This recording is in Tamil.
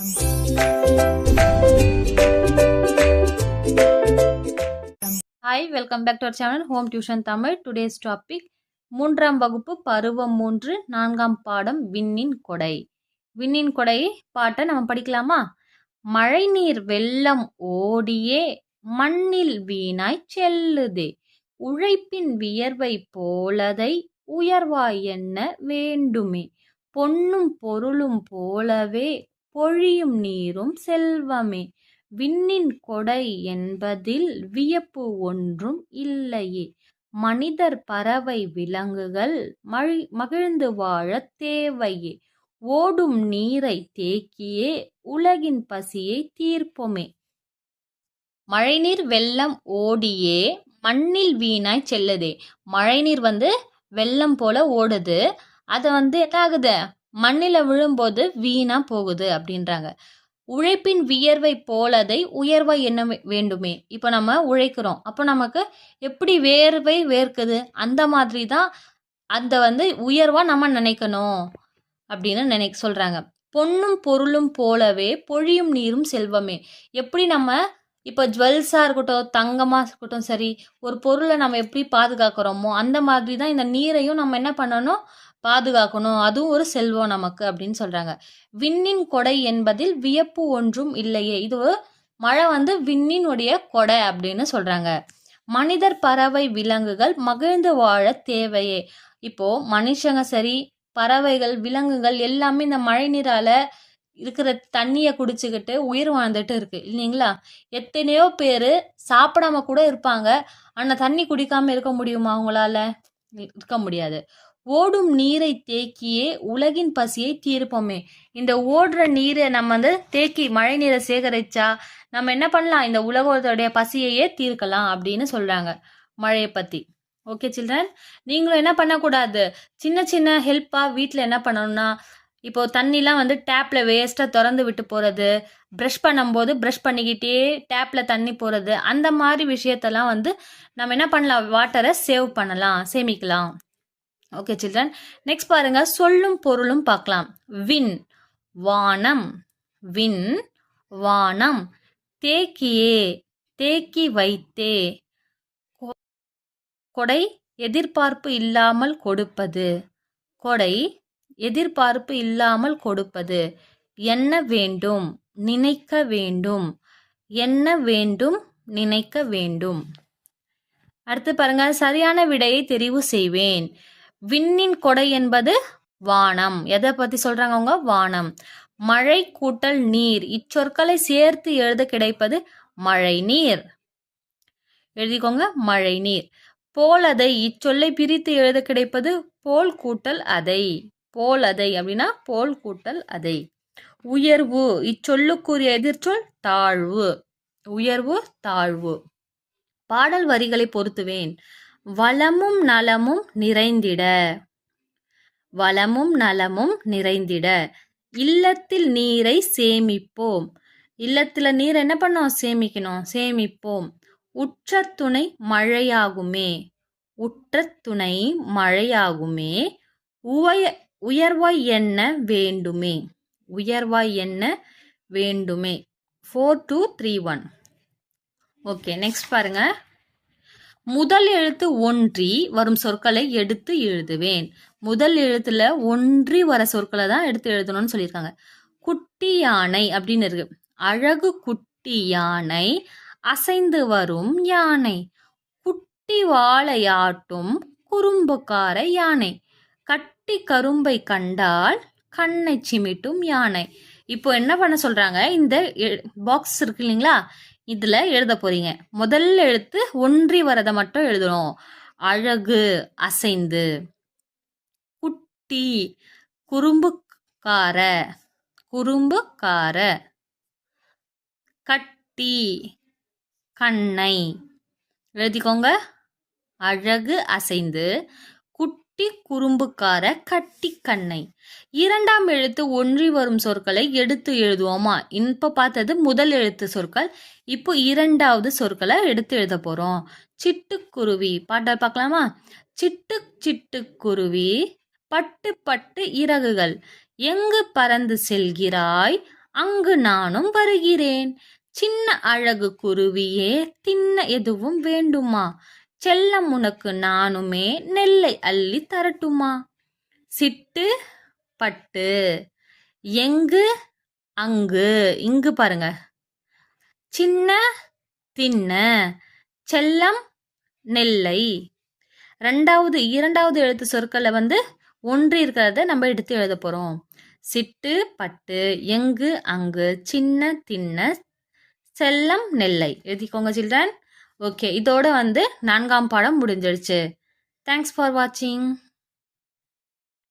Hi welcome back to our channel home tuition Tamil today's topic மூன்றாம் வகுப்பு பருவம் மூன்று நான்காம் பாடம் விண்ணின் கொடை. விண்ணின் கொடை பாட்டை நம்ம படிக்கலாமா? மழைநீர் வெள்ளம் ஓடியே மண்ணில் வீணாய் செல்லுதே. உழைப்பின் வியர்வை போலதை உயர்வாய் என்ன வேண்டுமே. பொன்னும் பொருளும் போலவே பொழியும் நீரும் செல்வமே. விண்ணின் கொடை என்பதில் வியப்பு ஒன்றும் இல்லையே. மனிதர் பறவை விலங்குகள் மழி மகிழ்ந்து வாழத் தேவையே. ஓடும் நீரை தேக்கியே உலகின் பசியை தீர்ப்போமே. மழைநீர் வெள்ளம் ஓடியே மண்ணில் வீணாய் செல்லுதே. மழைநீர் வந்து வெள்ளம் போல ஓடுது. அதை வந்து என்ன ஆகுது மண்ணில் விழும்போது வீணா போகுது அப்படின்றாங்க. உழைப்பின் வியர்வை போலதை உயர்வை என்ன வேண்டுமே? இப்போ நம்ம உழைக்கிறோம். அப்போ நமக்கு எப்படி வேர்வை வேர்க்குது? அந்த மாதிரி தான் அந்த வந்து உயர்வாக நம்ம நினைக்கணும் அப்படின்னு நினை சொல்கிறாங்க பொன்னும் பொருளும் போலவே பொழியும் நீரும் செல்வமே. எப்படி நம்ம இப்போ ஜுவல்ஸாக இருக்கட்டும் தங்கமாக இருக்கட்டும் சரி ஒரு பொருளை நம்ம எப்படி பாதுகாக்கிறோமோ அந்த மாதிரி தான் இந்த நீரையும் நம்ம என்ன பண்ணணும்? பாதுகாக்கணும். அதுவும் ஒரு செல்வம் நமக்கு அப்படின்னு சொல்கிறாங்க விண்ணின் கொடை என்பதில் வியப்பு ஒன்றும் இல்லையே. இது மழை வந்து விண்ணினுடைய கொடை அப்படின்னு சொல்கிறாங்க மனிதர் பறவை விலங்குகள் மகிழ்ந்து வாழ தேவையே. இப்போ மனுஷங்க சரி பறவைகள் விலங்குகள் எல்லாமே இந்த மழை நீரால இருக்கிற தண்ணியை குடிச்சுக்கிட்டு உயிர் வாழ்ந்துட்டு இருக்கு இல்லைங்களா? எத்தனையோ பேர் சாப்பிடாம கூட இருப்பாங்க. ஆனால் தண்ணி குடிக்காம இருக்க முடியுமா அவங்களால? இருக்க முடியாது. ஓடும் நீரை தேக்கியே உலகின் பசியை தீர்ப்போமே. இந்த ஓடுற நீரை நம்ம வந்து தேக்கி மழை நீரை சேகரிச்சா நம்ம என்ன பண்ணலாம்? இந்த உலகத்தோடைய பசியையே தீர்க்கலாம் அப்படின்னு சொல்றாங்க மழையை பத்தி. ஓகே சில்ட்ரன் நீங்களும் என்ன பண்ணக்கூடாது? சின்ன சின்ன ஹெல்ப்பாக வீட்டில் என்ன பண்ணணும்னா இப்போது தண்ணிலாம் வந்து டேப்பில் வேஸ்ட்டாக திறந்து விட்டு போகிறது ப்ரஷ் பண்ணும்போது ப்ரஷ் பண்ணிக்கிட்டே டேப்பில் தண்ணி போகிறது அந்த மாதிரி விஷயத்தெல்லாம் வந்து நம்ம என்ன பண்ணலாம்? வாட்டரை சேவ் பண்ணலாம் சேமிக்கலாம். ஓகே சில்ட்ரன் நெக்ஸ்ட் பாருங்கள் சொல்லும் பொருளும் பார்க்கலாம். வின் வானம். வின் வானம். தேக்கியே தேக்கி வைத்தே. கொ- கொடை எதிர்பார்ப்பு இல்லாமல் கொடுப்பது. கொடை எதிர்பார்ப்பு இல்லாமல் கொடுப்பது. என்ன வேண்டும்? நினைக்க வேண்டும். என்ன வேண்டும்? நினைக்க வேண்டும். அடுத்து பாருங்க சரியான விடையை தெரிவு செய்வேன். விண்ணின் கொடை என்பது வானம். எதை பத்தி சொல்றாங்க அவங்க? வானம். மழை கூட்டல் நீர். இச்சொற்களை சேர்த்து எழுத கிடைப்பது மழை நீர். எழுதிக்கோங்க மழை நீர். அதை. இச்சொல்லை பிரித்து எழுத கிடைப்பது போல் கூட்டல் அதை. போல் அதை அப்படின்னா போல் கூட்டல் அதை. உயர்வு இச்சொல்லுக்குரிய எதிர்ச்சொல் தாழ்வு. உயர்வு தாழ்வு. பாடல் வரிகளை பொருத்துவேன். வளமும் நலமும் நிறைந்திட. வளமும் நலமும் நிறைந்திட. இல்லத்தில் நீரை சேமிப்போம். இல்லத்தில் நீர் என்ன பண்ணோம்? சேமிக்கணும். சேமிப்போம். உற்ற துணை மழையாகுமே. உற்ற துணை மழையாகுமே. உவய உயர்வாய் என்ன வேண்டுமே. உயர்வாய் என்ன வேண்டுமே. Four two three one okay next பாருங்க. முதல் எழுத்து ஒன்றி வரும் சொற்களை எடுத்து எழுதுவேன். முதல் எழுத்துல ஒன்றி வர சொற்களை தான் எடுத்து எழுதணும்னு சொல்லியிருக்காங்க. குட்டி யானை அப்படின்னு இருக்கு. அழகு குட்டி யானை அசைந்து வரும் யானை. குட்டி வாழையாட்டும் குறும்புக்கார யானை. குட்டி கரும்பை கண்டால் கண்ணை சிமிட்டும் யானை. இப்போ என்ன பண்ண சொல்றாங்க? இந்த பாக்ஸ் இருக்கு இல்லைங்களா? இதுல எழுத போறீங்க. முதல் எழுத்து ஒன்றி வரதை மட்டும் எழுதணும். அழகு அசைந்து. குட்டி குறும்புக்கார குறும்புக்கார. கட்டி கண்ணை. எழுதிக்கோங்க. அழகு அசைந்து. குட்டி குறும்புக்கார கட்டி கண்ணை. இரண்டாம் எழுத்து ஒன்றி வரும் சொற்களை எடுத்து எழுதுவோமா? இப்ப பார்த்தது முதல் எழுத்து சொற்கள். இப்போ இரண்டாவது சொற்களை எடுத்து எழுத போறோம். சிட்டுக்குருவி பாட்டை பார்க்கலாமா? சிட்டு சிட்டுக்குருவி பட்டு பட்டு இறகுகள். எங்கு பறந்து செல்கிறாய்? அங்கு நானும் வருகிறேன். சின்ன அழகு குருவியே தின்ன எதுவும் வேண்டுமா? செல்லம் உனக்கு நானுமே நெல்லை அள்ளி தரட்டுமா? சிட்டு பட்டு எங்கு அங்கு இங்கு பாருங்க. சின்ன தின்ன செல்லம் நெல்லை. ரெண்டாவது இரண்டாவது எழுத்து சொற்களை வந்து ஒன்று இருக்கிறத நம்ம எடுத்து எழுத போகிறோம் சிட்டு பட்டு எங்கு அங்கு சின்ன தின்ன செல்லம் நெல்லை. எழுதிக்கோங்க சில்ட்ரன். ஓகே இதோட வந்து நான்காம் பாடம் முடிஞ்சிடுச்சு தேங்க்ஸ் ஃபார் வாட்சிங்